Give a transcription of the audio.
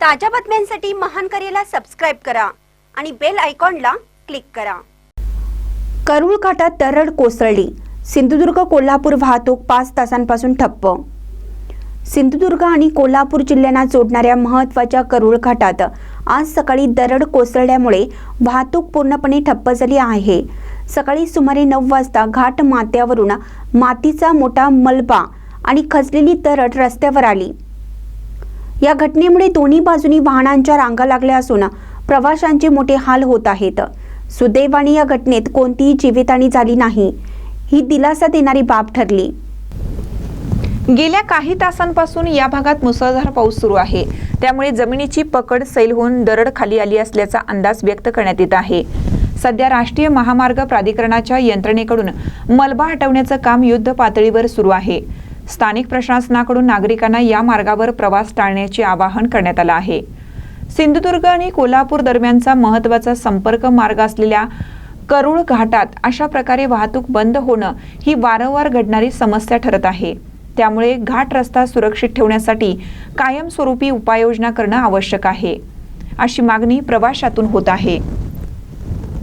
ताज्या बातम्यांसाठी महान करेला सबस्क्राईब करा आणि बेल आयकॉनला क्लिक करा. करूळ घाटात दरड कोसळली. सिंधुदुर्ग कोल्हापूर वाहतूक पाच तासांपासून ठप्प. सिंधुदुर्ग आणि कोल्हापूर जिल्ह्यांना जोडणाऱ्या महत्त्वाच्या करूळ घाटात आज सकाळी दरड कोसळल्यामुळे वाहतूक पूर्णपणे ठप्प झाली आहे. सकाळी सुमारे नऊ वाजता घाट मात्यावरून मातीचा मोठा मलबा आणि खचलेली दरड रस्त्यावर आली. या घटनेमुळे दोन्ही बाजूनी वाहनांच्या रांगा लागल्या असून प्रवाशांचे मोठे हाल होत आहेत. सुदैवाने या घटनेत कोणतीही जीवितहानी झाली नाही ही दिलासा देणारी बाब ठरली. गेल्या काही तासांपासून या भागात मुसळधार पाऊस सुरू आहे. त्यामुळे जमिनीची पकड सैल होऊन दरड खाली आली असल्याचा अंदाज व्यक्त करण्यात येत आहे. सध्या राष्ट्रीय महामार्ग प्राधिकरणाच्या यंत्रणेकडून मलबा हटवण्याचं काम युद्ध पातळीवर सुरू आहे. स्थानिक प्रशासनाकडून नागरिकांना या मार्गावर प्रवास टाळण्याचे आवाहन करण्यात आलं आहे. सिंधुदुर्ग आणि कोल्हापूर दरम्यानचा महत्त्वाचा संपर्क मार्ग असलेल्या करुळ घाटात अशा प्रकारे वाहतूक बंद होणं ही वारंवार घडणारी समस्या ठरत आहे. त्यामुळे घाट रस्ता सुरक्षित ठेवण्यासाठी कायमस्वरूपी उपाययोजना करणं आवश्यक आहे. अशी मागणी प्रवाशातून होत आहे.